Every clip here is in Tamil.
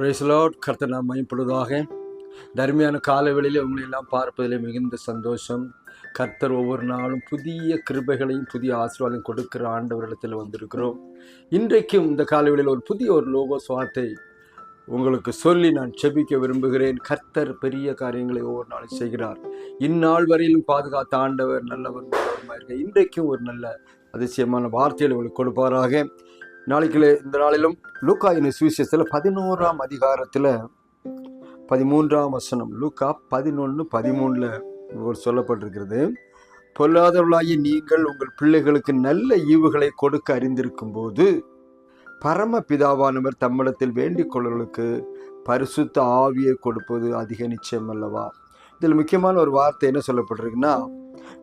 பிரைஸ்லாட் கர்த்தர் நாம் மயப்படுவதாக தர்மியான காலவெளியில் உங்களை எல்லாம் பார்ப்பதில் மிகுந்த சந்தோஷம். கர்த்தர் ஒவ்வொரு நாளும் புதிய கிருபைகளையும் புதிய ஆசீர்வாதம் கொடுக்கிற ஆண்டவரிடத்தில் வந்திருக்கிறோம். இன்றைக்கும் இந்த காலவெளியில் ஒரு புதிய ஒரு லோகோ வார்த்தை உங்களுக்கு சொல்லி நான் செபிக்க விரும்புகிறேன். கர்த்தர் பெரிய காரியங்களை ஒவ்வொரு நாளும் செய்கிறார். இந்நாள் வரையிலும் பாதுகாத்த ஆண்டவர் நல்லவர் இருக்க இன்றைக்கும் ஒரு நல்ல அதிசயமான வார்த்தைகளை உங்களுக்கு கொடுப்பாராக. நாளைக்கு இந்த நாளிலும் லூக்காயின் சுவிசேஷத்தில் பதினோராம் அதிகாரத்தில் பதிமூன்றாம் வசனம். லூக்கா பதினொன்று பதிமூணில் சொல்லப்பட்டிருக்கிறது. பொல்லாதவர்களாகிய நீங்கள் உங்கள் பிள்ளைகளுக்கு நல்ல ஈவுகளை கொடுக்க அறிந்திருக்கும் போது பரம பிதாவானவர் தம்மிடத்தில் வேண்டிக்கொள்ளர்களுக்கு பரிசுத்த ஆவியை கொடுப்பது அதிக நிச்சயம் அல்லவா? இதில் முக்கியமான ஒரு வார்த்தை என்ன சொல்லப்பட்டிருக்குன்னா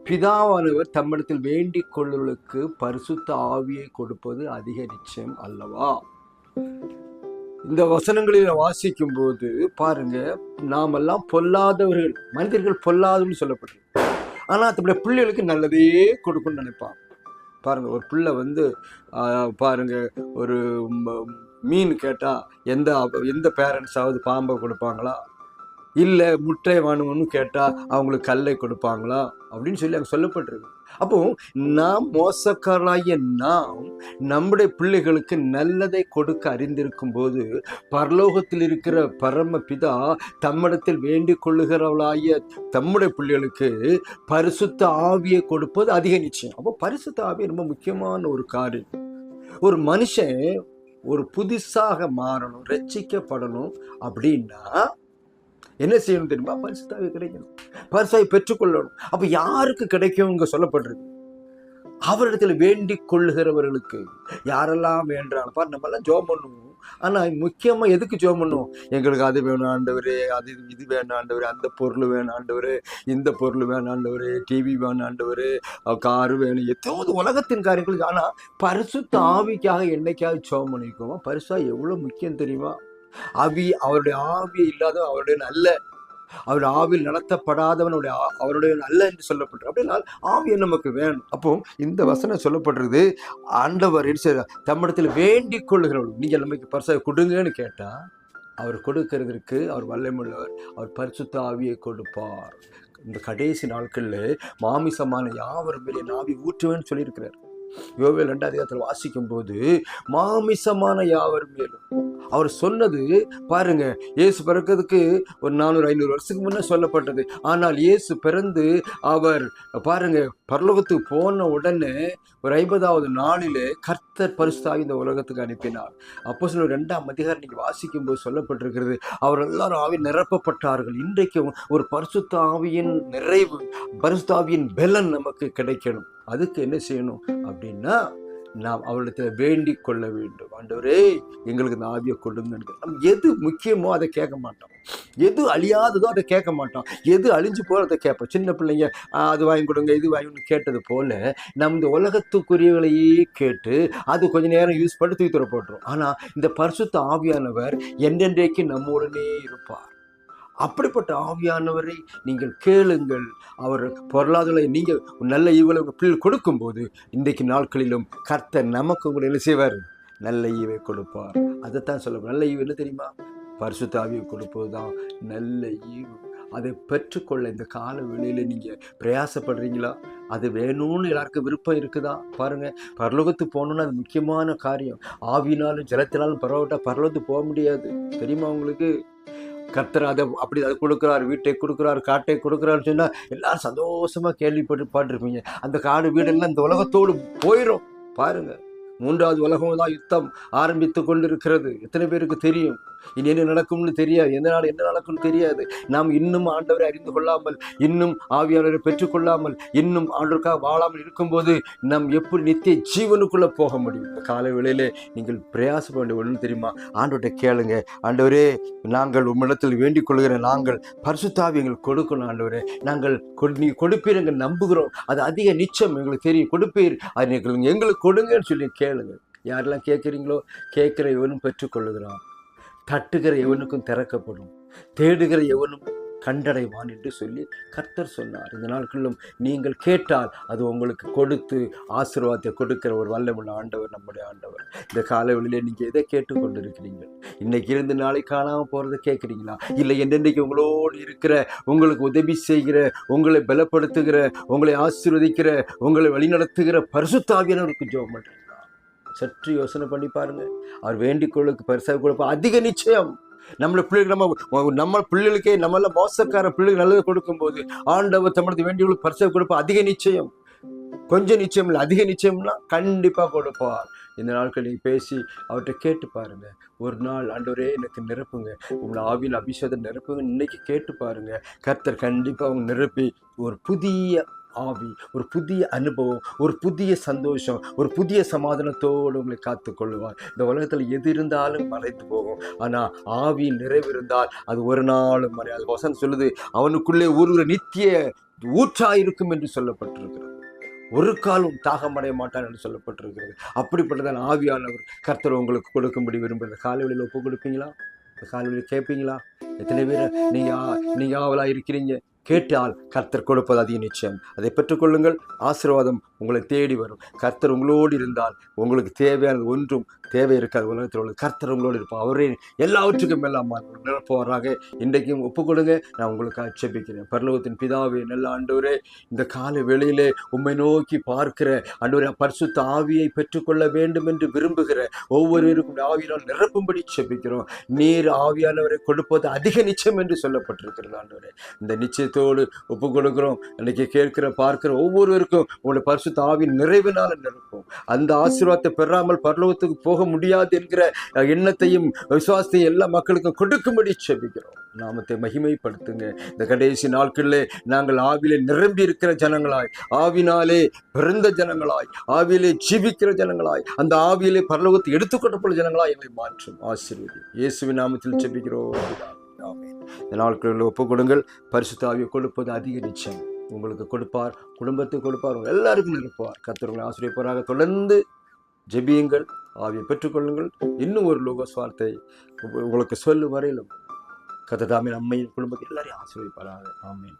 பிதாவானவர் தம்மிடத்தில் வேண்டிக் கொள்வர்களுக்கு பரிசுத்த ஆவியை கொடுப்பது அதிக நிச்சயம் அல்லவா? இந்த வசனங்களில் வாசிக்கும் போது பாருங்க நாமெல்லாம் பொல்லாதவர்கள் மனிதர்கள் பொல்லாதவன்னு சொல்லப்படுது ஆனால் தம்முடைய பிள்ளைகளுக்கு நல்லதே கொடுக்கணும்னு நினைப்பான் பாருங்க ஒரு பிள்ளை வந்து பாருங்கள் பாருங்க ஒரு மீன் கேட்டால் எந்த எந்த பேரண்ட்ஸாவது பாம்பை கொடுப்பாங்களா? இல்லை முட்டை வேணும்னு கேட்டால் அவங்களுக்கு கல்லை கொடுப்பாங்களா? அப்படின்னு சொல்லி அங்கே சொல்லப்பட்டிருக்கு. அப்போ நாம் மோசக்காரராகிய நாம் நம்முடைய பிள்ளைகளுக்கு நல்லதை கொடுக்க அறிந்திருக்கும் போது பரலோகத்தில் இருக்கிற பரம பிதா தம்மிடத்தில் வேண்டிக் கொள்ளுகிறவளாகிய தம்முடைய பிள்ளைகளுக்கு பரிசுத்த ஆவியை கொடுப்பது அதிக நிச்சயம். அப்போ பரிசுத்த ஆவி ரொம்ப முக்கியமான ஒரு காரியம். ஒரு மனுஷன் ஒரு புதுசாக மாறணும் ரட்சிக்கப்படணும் அப்படின்னா என்ன செய்யணும் தெரியுமா? பரிசுத்தாவே கிடைக்கணும். பரிசாவை பெற்றுக்கொள்ளணும். அப்போ யாருக்கு கிடைக்கும் இங்கே சொல்லப்பட்டிருக்கு அவரிடத்துல வேண்டிக் கொள்ளுகிறவர்களுக்கு. யாரெல்லாம் வேண்டாலும் பாரு நம்மெல்லாம் ஜோம் பண்ணுவோம். ஆனால் முக்கியமாக எதுக்கு ஜோம் பண்ணுவோம்? எங்களுக்கு அது வேணும் ஆண்டவர். அது இது- இது வேணும் ஆண்டவர். அந்த பொருள் வேணும் ஆண்டவர். இந்த பொருள் வேணும் ஆண்டவர். டிவி வேணும் ஆண்டவர். காரு வேணும். எத்தோது உலகத்தின் காரியங்களுக்கு. ஆனால் பரிசு தாவிக்காக என்னைக்காவது ஜோம் பண்ணிருக்கோமா பரிசாக எவ்வளோ முக்கியம் தெரியுமா? ஆவி அவருடைய ஆவி இல்லாத அவருடைய நல்ல அவருடைய ஆவியில் நடத்தப்படாதவனுடைய அவருடைய நல்ல என்று சொல்லப்பட்டு அப்படின்னா ஆவியை நமக்கு வேணும். அப்போ இந்த வசனம் சொல்லப்படுறது ஆண்டவர் என்ன தம்மிடத்தில் வேண்டிக் கொள்ளுகிறவர்கள் நீங்கள் நமக்கு பரிசாக கொடுங்கன்னு கேட்டால் அவர் கொடுக்கறதற்கு அவர் வல்லமுள்ளவர் அவர் பரிசுத்த ஆவியை கொடுப்பார். இந்த கடைசி நாட்களில் மாமிசமான யாவர் மேலே ஆவி ஊற்றுவேன்னு சொல்லியிருக்கிறார். யோவேல் ரெண்டு அதிகாரத்தில் வாசிக்கும் போது மாமிசமான யாவர் மேலும் அவர் சொன்னது பாருங்க இயேசு பிறக்கிறதுக்கு ஒரு நானூறு ஐநூறு வருஷத்துக்கு முன்னே சொல்லப்பட்டது. ஆனால் இயேசு பிறந்து அவர் பாருங்க பரலோகத்துக்கு போன உடனே ஒரு ஐம்பதாவது நாளிலே கர்த்தர் பரிசுத்தாவி இந்த உலகத்துக்கு அனுப்பினார். அப்போ சொல்ல ரெண்டாம் அதிகாரம் நீங்கள் வாசிக்கும் போது சொல்லப்பட்டிருக்கிறது அவர் எல்லாரும் ஆவி நிரப்பப்பட்டார்கள். இன்றைக்கும் ஒரு பரிசுத்தாவியின் நிறைவு பரிசுத்தாவியின் பலன் நமக்கு கிடைக்கணும். அதுக்கு என்ன செய்யணும் அப்படின்னா நாம் அவரிடத்துல வேண்டிக் கொள்ள வேண்டும். ஆண்டவரே எங்களுக்கு இந்த ஆவியை கொடுங்கன்னு நம்ம எது முக்கியமோ அதை கேட்க மாட்டோம். எது அழியாததோ அதை கேட்க மாட்டோம். எது அழிஞ்சு போகிறத அதை கேட்போம். சின்ன பிள்ளைங்க அது வாங்கி கொடுங்க இது வாங்கி கேட்டது போல் நம்ம இந்த உலகத்துக்குரியவங்களையே கேட்டு அது கொஞ்ச நேரம் யூஸ் பண்ணி தூக்கி தூர போட்டுரும். ஆனால் இந்த பரிசுத்த ஆவியானவர் என்றென்றைக்கு நம்முடனே இருப்பார். அப்படிப்பட்ட ஆவியானவரை நீங்கள் கேளுங்கள். அவர் பொருளாதார நீங்கள் நல்ல இவ்வளவு பிள்ளை கொடுக்கும்போது இன்றைக்கு நாட்களிலும் கர்த்தர் நமக்கு உங்களை என்ன செய்வார்? நல்ல ஈவை கொடுப்பார். அதைத்தான் சொல்ல நல்ல ஈவு என்ன தெரியுமா? பரிசுத்த தாவியை கொடுப்பது தான் நல்ல ஈவு. அதை பெற்றுக்கொள்ள இந்த கால வெளியில் நீங்கள் பிரயாசப்படுறீங்களா? அது வேணும்னு எல்லாருக்கும் விருப்பம் இருக்குதா? பாருங்கள் பரலோகத்து போகணுன்னு அது முக்கியமான காரியம். ஆவினாலும் ஜலத்தினாலும் பரவாயிட்டா பரலோகத்து போக முடியாது. தெரியுமா உங்களுக்கு? கர்த்தர் அதை அப்படி அதை கொடுக்குறாரு வீட்டை கொடுக்குறாரு காட்டை கொடுக்குறாருன்னு சொன்னால் எல்லாரும் சந்தோஷமாக கேள்விப்பட்டு பாட்டிருப்பீங்க. அந்த காடு வீடெல்லாம் இந்த உலகத்தோடு போயிடும் பாருங்கள் மூன்றாவது உலகம் தான் யுத்தம் ஆரம்பித்து கொண்டிருக்கிறது. எத்தனை பேருக்கு தெரியும்? இனி என்ன நடக்கும்னு தெரியாது. எந்த நாள் என்ன நடக்கும்னு தெரியாது. நாம் இன்னும் ஆண்டவரை அறிந்து கொள்ளாமல் இன்னும் ஆவியாளரை பெற்றுக்கொள்ளாமல் இன்னும் ஆண்டவருக்காக வாழாமல் இருக்கும்போது நாம் எப்படி நித்திய ஜீவனுக்குள்ள போக முடியும்? இந்த காலை வேளையிலே நீங்கள் பிரயாசப்பட வேண்டிய ஒன்று தெரியுமா? ஆண்டவர்கிட்ட கேளுங்க. ஆண்டவரே நாங்கள் உம்மிடத்தில் வேண்டிக் கொள்கிற நாங்கள் பரிசுத்தாவி எங்களுக்கு கொடுக்கணும் ஆண்டவரே. நாங்கள் கொடு- நீ கொடுப்பீர் எங்கள் நம்புகிறோம். அது அதிக நிச்சயம் எங்களுக்கு தெரியும். கொடுப்பீர். அது எங்களுக்கு கொடுங்கன்னு சொல்லி கேளுங்க. யாரெல்லாம் கேட்குறீங்களோ கேட்குற இவனும் பெற்றுக்கொள்ளுகிறான். தட்டுகிற எவனுக்கும் திறக்கப்படும். தேடுகிற எவனும் கண்டடைவான் என்று சொல்லி கர்த்தர் சொன்னார். இந்த நாட்களிலும் நீங்கள் கேட்டால் அது உங்களுக்கு கொடுத்து ஆசீர்வாதத்தை கொடுக்கிற ஒரு வல்லமுள்ள ஆண்டவர் நம்முடைய ஆண்டவர். இந்த காலவெளியிலே நீங்கள் எதை கேட்டுக்கொண்டிருக்கிறீங்க இன்னைக்கு இருந்து நாளை காணாமல் போகிறத கேட்குறீங்களா? இல்லை என்னென்னைக்கு உங்களோடு இருக்கிற உங்களுக்கு உதவி செய்கிற உங்களை பலப்படுத்துகிற உங்களை ஆசீர்வதிக்கிற உங்களை வழிநடத்துகிற பரிசுத்தாவியானவருக்கு ஜோம் பண்ணுறேன் சற்று யோசனை பண்ணி பாருங்க. அவர் வேண்டிக்கொள்ளுக்கு பரிசாக கொடுப்ப. அதிக நிச்சயம். நம்மள பிள்ளைகள் நம்ம நம்ம பிள்ளைகளுக்கே நம்மள மோசக்கார பிள்ளைகள் நல்லது கொடுக்கும்போது ஆண்டவர் தமிழ் வேண்டியவர்களுக்கு பரிசாக கொடுப்ப. அதிக நிச்சயம். கொஞ்சம் நிச்சயம் இல்லை அதிக நிச்சயம்னா கண்டிப்பாக கொடுப்பார். இந்த நாட்கள் நீங்கள் பேசி அவர்கிட்ட கேட்டு பாருங்க. ஒரு நாள் ஆண்டவரே எனக்கு நிரப்புங்க. உங்களை ஆவியில் அபிஷேகம் நிரப்புங்க இன்னைக்கு கேட்டு பாருங்க. கர்த்தர் கண்டிப்பாக அவங்க நிரப்பி ஒரு புதிய ஆவி ஒரு புதிய அனுபவம் ஒரு புதிய சந்தோஷம் ஒரு புதிய சமாதானத்தோடு உங்களை காத்துக்கொள்வார். இந்த உலகத்தில் எது இருந்தாலும் மறைத்து போகும். ஆனால் ஆவி நிறைவிருந்தால் அது ஒரு நாளும் மறையாது. வசன் சொல்லுது அவனுக்குள்ளே ஒரு நித்திய ஊற்றாயிருக்கும் என்று சொல்லப்பட்டிருக்கிறது. ஒரு காலம் தாகமடைய மாட்டான் என்று சொல்லப்பட்டிருக்கிறது. அப்படிப்பட்டதான் ஆவியானவர் கர்த்தர் உங்களுக்கு கொடுக்கும்படி விரும்புகிற காலைவெளியில் ஒப்பு கொடுப்பீங்களா? இந்த காலைவெளியில் கேட்பீங்களா? எத்தனை பேர் நீங்கள் நீங்கள் ஆவலாக இருக்கிறீங்க கேட்டால் கர்த்தர் கொடுப்பது அதிக நிச்சயம். அதை பெற்றுக்கொள்ளுங்கள். ஆசீர்வாதம் உங்களை தேடி வரும். கர்த்தர் உங்களோடு இருந்தால் உங்களுக்கு தேவையானது ஒன்றும் தேவை இருக்காது. உலகத்தில் உள்ள கர்த்தர் உங்களோடு இருப்பார். அவரே எல்லாவற்றுக்கும் எல்லாம் நிரப்புவாராக. இன்றைக்கும் ஒப்புக்கொடுங்க. நான் உங்களுக்கு ஆட்சேபிக்கிறேன் பரலோகத்தின் பிதாவே நல்ல ஆண்டவரே இந்த கால வெளியிலே உண்மை நோக்கி பார்க்கிற ஆண்டவரே பரிசுத்த ஆவியை பெற்றுக்கொள்ள வேண்டும் என்று விரும்புகிற ஒவ்வொருவருக்கும் ஆவியினால் நிரப்பும்படி செபிக்கிறோம் நீர் ஆவியானவரை கொடுப்பது அதிக நிச்சயம் என்று சொல்லப்பட்டிருக்கிறது ஆண்டவரே. இந்த நிச்சயத்தோடு ஒப்பு கொடுக்கிறோம் இன்னைக்கு கேட்கிற பார்க்கிற ஒவ்வொருவருக்கும் உங்களுடைய பரிசுத்த ஆவியின் நிறைவினால நிரப்பும் அந்த ஆசீர்வாதத்தை பெறாமல் பரலோகத்துக்கு போக முடியாது என்கிற எண்ணத்தையும் விசுவாசத்தையும் எல்லா மக்களுக்கும் கொடுக்கும்படி செபிக்கிறோம். நாமத்தை மகிமைப்படுத்துங்க. இந்த கடைசி நாட்களிலே நாங்கள் ஆவிலே நிரம்பி இருக்கிற ஜனங்களாய் ஆவினாலே பிறந்த ஜனங்களாய் ஆவியிலே ஜீவிக்கிற ஜனங்களாய் அந்த ஆவியிலே பரலோகத்தை எடுத்துக்கொள்ளப்பட்ட ஜனங்களாய் எங்களை மாற்றும். ஆசீர்வதி இயேசுவின் நாமத்தில் செபிக்கிறோம். இந்த நாட்களில் ஒப்பு கொடுங்கள் பரிசுத்த கொடுப்பது அதிக நிச்சயம் உங்களுக்கு கொடுப்பார் குடும்பத்துக்கு கொடுப்பார் உங்கள் எல்லாருக்கும் இருப்பார் கர்த்தர் ஆசிரியப்பராக தொடர்ந்து ஜெபியுங்கள் ஆவியை பெற்றுக்கொள்ளுங்கள். இன்னும் ஒரு லோகஸ் வார்த்தை உங்களுக்கு சொல்லும் வரையிலும் கத்ததாமின் அம்மையின் குடும்பத்தை எல்லாரையும் ஆசீர்வதிப்பாராக. ஆமீன்.